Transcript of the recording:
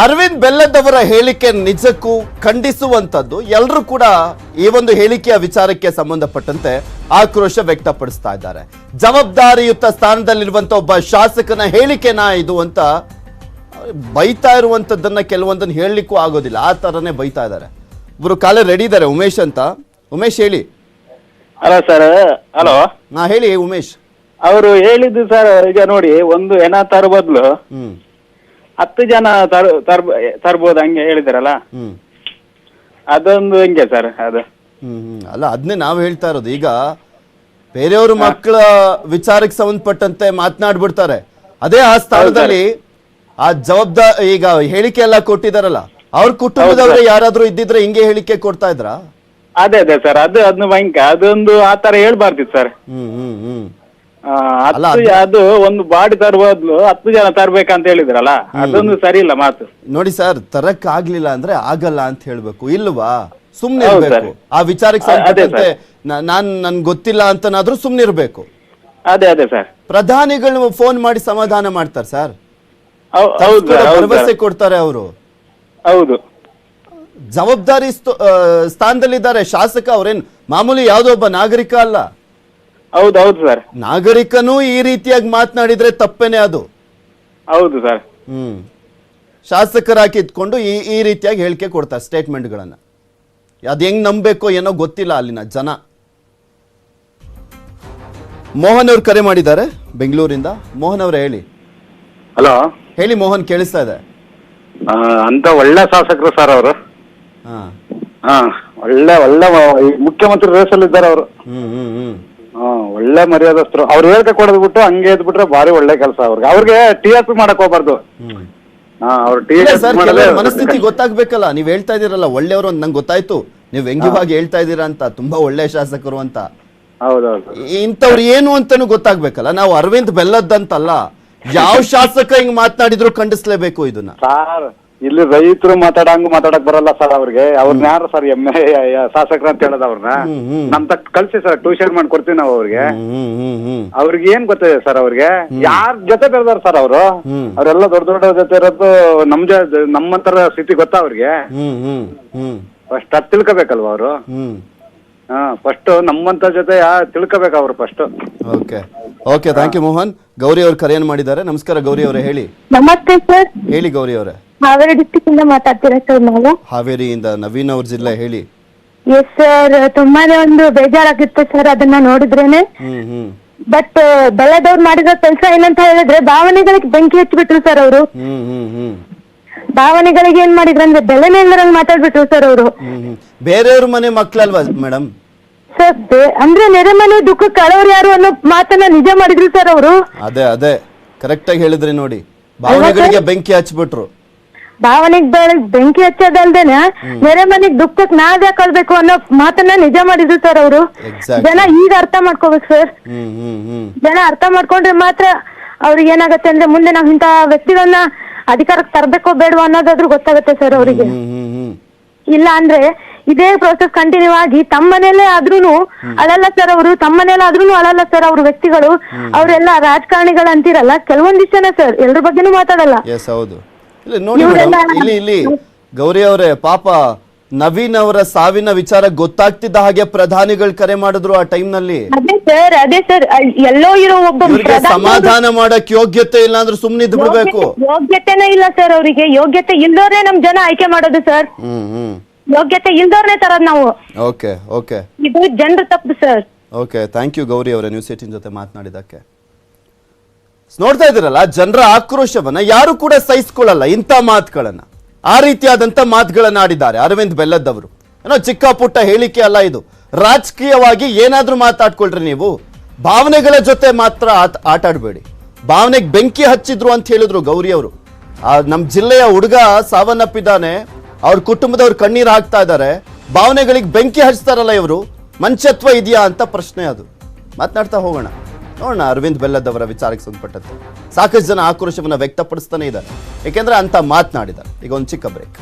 ಅರವಿಂದ್ ಬೆಲ್ಲದವರ ಹೇಳಿಕೆ ನಿಜಕ್ಕೂ ಖಂಡಿಸುವಂತದ್ದು. ಎಲ್ಲರೂ ಕೂಡ ಈ ಒಂದು ಹೇಳಿಕೆಯ ವಿಚಾರಕ್ಕೆ ಸಂಬಂಧಪಟ್ಟಂತೆ ಆಕ್ರೋಶ ವ್ಯಕ್ತಪಡಿಸ್ತಾ ಇದ್ದಾರೆ. ಜವಾಬ್ದಾರಿಯುತ ಸ್ಥಾನದಲ್ಲಿರುವಂತ ಒಬ್ಬ ಶಾಸಕನ ಹೇಳಿಕೆನ ಇದು ಅಂತ ಬೈತಾ ಇರುವಂತದ್ದನ್ನ ಕೆಲವೊಂದನ್ನು ಹೇಳಲಿಕ್ಕೂ ಆಗೋದಿಲ್ಲ. ಆ ತರನೇ ಬೈತಾ ಇದ್ದಾರೆ. ಇವರು ಕಾಲೇ ರೆಡಿ ಇದ್ದಾರೆ. ಉಮೇಶ್ ಅಂತ. ಉಮೇಶ್ ಹೇಳಿ. ಹಲೋ ಸರ್ ಹಲೋ ನಾ ಹೇಳಿ ಉಮೇಶ್. ಅವರು ಹೇಳಿದ್ದು ಸರ್ ಈಗ ನೋಡಿ ಒಂದು ಹೆಣ ತರ ಬದಲು ಹತ್ತು ಜನ ತರ್ ತರ್ ತರ್ಬೋದು ಹಂಗೆ ಹೇಳಿದಾರಲ್ಲ? ಹ್ಮ್. ಅದೊಂದು ಹೆಂಗೆ ಸರ್ ಅದು? ಹ್ಮ್ ಹ್ಮ್. ಅಲ್ಲ ಅದನ್ನೇ ನಾವು ಹೇಳ್ತಾ ಇರೋದು. ಈಗ ಬೇರೆಯವ್ರ ಮಕ್ಕಳ ವಿಚಾರಕ್ಕೆ ಸಂಬಂಧಪಟ್ಟಂತೆ ಮಾತನಾಡ್ಬಿಡ್ತಾರೆ. ಅದೇ ಆ ಸ್ಥಳದಲ್ಲಿ ಆ ಜವಾಬ್ದಾರಿ ಈಗ ಹೇಳಿಕೆ ಎಲ್ಲ ಕೊಟ್ಟಿದಾರಲ್ಲ ಅವ್ರ ಕುಟುಂಬದವ್ರೆ ಯಾರಾದ್ರೂ ಇದ್ದಿದ್ರೆ ಹಿಂಗೆ ಹೇಳಿಕೆ ಕೊಡ್ತಾ ಇದ್ರ? ಅದೇ ಅದೇ ಸರ್. ಅದು ಅದನ್ನ ಭಯಂಕ ಅದೊಂದು ಆ ತರ ಹೇಳ್ಬಾರ್ದಿತ್ತು ಸರ್. ಹ್ಮ್ ಹ್ಮ್ ಹ್ಮ್. ಆ, ಅಲ್ಲ, ಹತ್ತು ಜ- ಅದು ಒಂದು ಬಾಡಿ ತರ್ಬದ್ಲು ಹತ್ತು ಜನ ತರ್ಬೇಕಂತ ಹೇಳಿದ್ರಲ್ಲ ಅದೊಂದು ಸರಿ ಇಲ್ಲ ಮಾತು. ನೋಡಿ ಸರ್ ತರಕ್ ಆಗ್ಲಿಲ್ಲ ಅಂದ್ರೆ ಆಗಲ್ಲ ಅಂತ ಹೇಳ್ಬೇಕು. ಇಲ್ವಾ? ಸುಮ್ನೆ ಹೌದು ಇರ್ಬೇಕು. ಆ ವಿಚಾರಕ್ಕೆ ಅ- ಅದೇ ಸಂಬಂಧಪಟ್ಟಂತೆ ನಾ- ನಾನ್ ನನ್ ಗೊತ್ತಿಲ್ಲ ಅಂತನಾದ್ರೂ ಸುಮ್ನೆ ಇರ್ಬೇಕು. ಅದೇ ಅದೇ ಸರ್. ಪ್ರಧಾನಿಗಳು ಫೋನ್ ಮಾಡಿ ಸಮಾಧಾನ ಮಾಡ್ತಾರೆ ಸರ್. ಹೌ- ಹೌದು ಸರ್ ಹೌದು ಭರವಸೆ ಸರ್. ಕೊಡ್ತಾರೆ ಅವರು. ಹೌದು. ಜವಾಬ್ದಾರಿ ಸ್ಥಾನದಲ್ಲಿದ್ದಾರೆ. ಶಾಸಕ ಅವ್ರೇನ್ ಮಾಮೂಲಿ ಯಾವ್ದೋ ಒಬ್ಬ ನಾಗರಿಕ ಅಲ್ಲ. ಹೌದು ಹೌದು ಸರ್. ನಾಗರಿಕನೂ ಈ ರೀತಿಯಾಗಿ ಮಾತನಾಡಿದ್ರೆ ತಪ್ಪೇನೆ ಅದು. ಹೌದು ಸರ್. ಹ್ಮ್. ಶಾಸಕರಾಗಿ ಇದ್ಕೊಂಡು ಈ ಈ ರೀತಿಯಾಗಿ ಹೇಳಿಕೆ ಕೊಡ್ತಾರೆ ಸ್ಟೇಟ್ಮೆಂಟ್ಗಳನ್ನ. ಅದು ಹೆಂಗ್ ನಂಬಬೇಕೋ ಏನೋ ಗೊತ್ತಿಲ್ಲ ಅಲ್ಲಿನ ಜನ. ಮೋಹನ್ ಅವ್ರು ಕರೆ ಮಾಡಿದ್ದಾರೆ ಬೆಂಗಳೂರಿಂದ. ಮೋಹನ್ ಅವ್ರೆ ಹೇಳಿ. ಹಲೋ. ಹೇಳಿ ಮೋಹನ್ ಕೇಳಿಸ್ತಾ ಇದೆ. ಅಂತ ಒಳ್ಳೆ ಶಾಸಕರು ಸರ್ ಅವರು. ಹಾ. ಒಳ್ಳೆ ಒಳ್ಳೆ ಮುಖ್ಯಮಂತ್ರಿ ರೇಸಲ್ಲಿ ಇದ್ದಾರೆ ಅವರು. ಹ್ಮ್ ಹ್ಮ್. ಒಳ್ಳೆ ಮರ್ಯಾದಸ್ಥರು. ಅವ್ರು ಹೇಳಿಕೆ ಕೊಡೋದು ಬಿಟ್ಟು ಹಂಗೆ ಇದ್ಬಿಟ್ರೆ ಭಾರಿ ಒಳ್ಳೆ ಕೆಲಸ ಅವ್ರಿಗೆ. ಅವ್ರಿಗೆ ಟಿ ಎಸ್ ಪಿ ಮಾಡಕ್ ಹೋಗ್ಬಾರ್ದು. ಹ್ಮ್. ಹಾ ಅವ್ರು ಟಿ ಇಲ್ಲ ಆರ್ ಸರ್ ಕೆಲವ್ರ ಮನಸ್ಥಿತಿ ಗೊತ್ತಾಗ್ಬೇಕಲ್ಲ. ನೀವ್ ಹೇಳ್ತಾ ಇದೀರಲ್ಲ ಒಳ್ಳೆಯವರು ಅಂತ ನಂಗೆ ಗೊತ್ತಾಯ್ತು. ನೀವು ವ್ಯಂಗ್ಯವಾಗಿ ಹೇಳ್ತಾ ಇದೀರಾ ಅಂತ ತುಂಬಾ ಒಳ್ಳೆ ಶಾಸಕರು ಅಂತ. ಹೌದೌದು. ಇಂಥವ್ರು ಏನು ಅಂತಾನು ಗೊತ್ತಾಗ್ಬೇಕಲ್ಲ. ನಾವು ಅರವಿಂದ್ ಬೆಲ್ಲದ್ದಂತಲ್ಲ ಯಾವ ಶಾಸಕ ಹಿಂಗ್ ಮಾತನಾಡಿದ್ರು ಖಂಡಿಸ್ಲೇಬೇಕು ಇದನ್ನ. ಸರ್ ಇಲ್ಲಿ ರೈತರು ಮಾತಾಡಂಗ ಮಾತಾಡಕ್ ಬರಲ್ಲ ಸರ್ ಅವ್ರಿಗೆ. ಅವ್ರನ್ನ ಯಾರು ಸರ್ ಎಂ ಎ ಶಾಸಕರ ಅಂತ ಹೇಳೋದು ಅವ್ರನ್ನ. ನಮ್ ತಕ್ ಕಳ್ಸಿ ಸರ್ ಟ್ಯೂಷನ್ ಮಾಡ್ಕೊಡ್ತೀವಿ ನಾವು ಅವ್ರಿಗೆ. ಅವ್ರಿಗೆ ಏನ್ ಗೊತ್ತಿದೆ ಸರ್ ಅವ್ರಿಗೆ? ಯಾರ್ ಜೊತೆ ಬೆಳೆದಾರ ಸರ್ ಅವರು. ಅವರೆಲ್ಲ ದೊಡ್ಡ ದೊಡ್ಡ ಜೊತೆ ಇರೋದು ನಮ್ ಜ ನಮ್ಮಂತರ ಸ್ಥಿತಿ ಗೊತ್ತಾ ಅವ್ರಿಗೆ? ಫಸ್ಟ್ ಅದ್ ತಿಳ್ಕೊಬೇಕಲ್ವಾ ಅವರು? ಹಾ ಫಸ್ಟ್ ನಮ್ಮಂತ ಜೊತೆ ಯಾ ತಿಳ್ಕೊಬೇಕು ಅವ್ರು first okay. Okay thank you Mohan. Gauri ಅವ್ರು ಕರೆಯನ್ನು ಮಾಡಿದ್ದಾರೆ? ನಮಸ್ಕಾರ ಗೌರಿ ಅವರೇ ಹೇಳಿ. ನಮಸ್ತೆ ಸರ್ ಹೇಳಿ ಗೌರಿ ಅವರೇ. ಹಾವೇರಿ ಡಿಸ್ಟಿಕ್ ಇಂದ ಮಾತಾಡ್ತೀರಾ ಸರ್ ನಾವು? ಹಾವೇರಿಯಿಂದ ನವೀನ್ ಅವ್ರ ಜಿಲ್ಲಾ ಹೇಳಿ. ಎಸ್ ಸರ್ ತುಂಬಾನೇ ಒಂದು ಬೇಜಾರಾಗಿತ್ತು ಸರ್ ಅದನ್ನ ನೋಡಿದ್ರೇನೆ. ಹ್ಮ್ ಹ್ಮ್. ಬಟ್ ಬೆಳೆದವ್ರು ಮಾಡಿದ ಕೆಲಸ ಏನಂತ ಹೇಳಿದ್ರೆ ಭಾವನೆಗಳಿಗೆ ಬೆಂಕಿ ಹಚ್ಚಿಬಿಟ್ರು ಸರ್ ಅವರು. ಹ್ಮ್ ಹ್ಮ್ ಹ್ಮ್. ಭಾವನೆಗಳಿಗೆ ಏನ್ ಮಾಡಿದ್ರು ಅಂದ್ರೆ ಬೆಲೆನೇ ಇಲ್ಲರಂಗ್ ಮಾತಾಡ್ಬಿಟ್ರು ಸರ್ ಅವರು. ಹ್ಮ್ ಹ್ಮ್. ಬೇರೆಯವ್ರ ಮನೆ ಮಕ್ಳಲ್ವಾ ಮೇಡಮ್ ಸರ್ ಅಂದ್ರೆ ನೆರೆ ಮನೆ ದುಃಖ ಕಳವ್ರು ಯಾರು ಅನ್ನೋ ಮಾತನ್ನ ನಿಜ ಮಾಡಿದ್ರು ಸರ್ ಅವರು. ಅದೇ ಅದೇ. ಕರೆಕ್ಟ್ ಆಗಿ ಹೇಳಿದ್ರಿ ನೋಡಿ. ಭಾವನೆಗಳಿಗೆ ಬೆಂಕಿ ಹಚ್ಬಿಟ್ರು ಭಾವನೆಗ್ ಬೆಳಗ್ ಬೆಂಕಿ ಹಚ್ಚೋದಲ್ದೇನೆ ನೆರೆ ಮನೆಗ್ ದುಃಖಕ್ ನಾವ್ ಯಾಕೆ ಅಳ್ಬೇಕು ಅನ್ನೋ ಮಾತನ್ನ ನಿಜ ಮಾಡಿದ್ರು ಸರ್ ಅವರು. ಜನ ಈಗ ಅರ್ಥ ಮಾಡ್ಕೋಬೇಕು ಸರ್. ಜನ ಅರ್ಥ ಮಾಡ್ಕೊಂಡ್ರೆ ಮಾತ್ರ ಅವ್ರಿಗೆ ಏನಾಗತ್ತೆ ಅಂದ್ರೆ ಮುಂದೆ ನಾವ್ ಇಂತ ವ್ಯಕ್ತಿಗಳನ್ನ ಅಧಿಕಾರಕ್ಕೆ ತರ್ಬೇಕೋ ಬೇಡವೋ ಅನ್ನೋದಾದ್ರೂ ಗೊತ್ತಾಗುತ್ತೆ ಸರ್ ಅವರಿಗೆ. ಇಲ್ಲ ಅಂದ್ರೆ ಇದೇ ಪ್ರೋಸೆಸ್ ಕಂಟಿನ್ಯೂ ಆಗಿ ತಮ್ಮನೇಲೆ ಆದ್ರೂನು ಅಳಲ್ಲ ಸರ್ ಅವರು ತಮ್ಮನೇಲೆ ಮನೇಲಿ ಆದ್ರೂನು ಅಳಲ್ಲ ಸರ್ ಅವ್ರ ವ್ಯಕ್ತಿಗಳು. ಅವರೆಲ್ಲ ರಾಜಕಾರಣಿಗಳು ಅಂತಿರಲ್ಲ ಕೆಲವೊಂದಿಷ್ಟನೇ ಸರ್ ಎಲ್ರ ಬಗ್ಗೆನೂ ಮಾತಾಡಲ್ಲ. ಇಲ್ಲಿ ನೋಡಿ ಮೇಡಮ್ ಇಲ್ಲಿ ಇಲ್ಲಿ. ಗೌರಿ ಅವರೇ ಪಾಪ ನವೀನ್ ಅವರ ಸಾವಿನ ವಿಚಾರ ಗೊತ್ತಾಗ್ತಿದ್ದ ಹಾಗೆ ಪ್ರಧಾನಿಗಳು ಕರೆ ಮಾಡಿದ್ರು ಆ ಟೈಮ್ನಲ್ಲಿ. ಅದೇ ಸರ್ ಅದೇ ಸರ್ ಎಲ್ಲೋ ಇರೋ ಒಬ್ಬ ಇವ್ರಿಗೆ ಸಮಾಧಾನ ಮಾಡಕ್ ಯೋಗ್ಯತೆ ಇಲ್ಲ ಅಂದ್ರೆ ಸುಮ್ನೆ ಇದ್ ಬಿಡ್ಬೇಕು. ಯೋಗ್ಯತೆ- ಯೋಗ್ಯತೆನೇ ಇಲ್ಲ ಸರ್ ಅವರಿಗೆ. ಯೋಗ್ಯತೆ ಇಲ್ದೋರ್ನೇ ನಮ್ ಜನ ಆಯ್ಕೆ ಮಾಡೋದು ಸರ್ ಹ್ಮ್ ಹ್ಮ್. ಯೋಗ್ಯತೆ ಇಲ್ದೋರ್ನೇ ತರೋದ್ ನಾವು. Okay okay. ಇದು ಜನರ ತಪ್ಪು sir okay thank you Gauri ಅವರ ನ್ಯೂಸ್ ಏಟಿನ್ ಜೊತೆ ಮಾತನಾಡಿದ್ದಕ್ಕೆ. ನೋಡ್ತಾ ಇದ್ದೀರಲ್ಲ, ಜನರ ಆಕ್ರೋಶವನ್ನ ಯಾರು ಕೂಡ ಸಹಿಸ್ಕೊಳ್ಳಲ್ಲ ಇಂಥ ಮಾತುಗಳನ್ನ. ಆ ರೀತಿಯಾದಂತ ಮಾತುಗಳನ್ನ ಆಡಿದ್ದಾರೆ ಅರವಿಂದ್ ಬೆಲ್ಲದ್ದವರು ಏನೋ ಚಿಕ್ಕ ಪುಟ್ಟ ಹೇಳಿಕೆ ಅಲ್ಲ ಇದು. ರಾಜಕೀಯವಾಗಿ ಏನಾದ್ರೂ ಮಾತಾಡ್ಕೊಳ್ರಿ ನೀವು. ಭಾವನೆಗಳ ಜೊತೆ ಮಾತ್ರ ಆಟ ಆಟಾಡಬೇಡಿ. ಭಾವನೆಗೆ ಬೆಂಕಿ ಹಚ್ಚಿದ್ರು ಅಂತ ಹೇಳಿದ್ರು ಗೌರಿ ಅವರು. ಆ ನಮ್ಮ ಜಿಲ್ಲೆಯ ಹುಡುಗ ಸಾವನ್ನಪ್ಪಿದ್ದಾನೆ ಅವ್ರ ಕುಟುಂಬದವ್ರು ಕಣ್ಣೀರು ಹಾಕ್ತಾ ಇದ್ದಾರೆ ಭಾವನೆಗಳಿಗೆ ಬೆಂಕಿ ಹಚ್ತಾರಲ್ಲ ಇವರು. ಮಂಚತ್ವ ಇದೆಯಾ ಅಂತ ಪ್ರಶ್ನೆ ಅದು. ಮಾತನಾಡ್ತಾ ಹೋಗೋಣ. ನೋಡೋಣ, ಅರವಿಂದ್ ಬೆಲ್ಲದವರ ವಿಚಾರಕ್ಕೆ ಸಂಬಂಧಪಟ್ಟಂತೆ. ಸಾಕಷ್ಟು ಜನ ಆಕ್ರೋಶವನ್ನು ವ್ಯಕ್ತಪಡಿಸ್ತಾನೆ ಇದ್ದಾರೆ. ಏಕೆಂದ್ರೆ ಅಂತ ಮಾತನಾಡಿದ್ದಾರೆ. ಈಗ ಒಂದು ಚಿಕ್ಕ ಬ್ರೇಕ್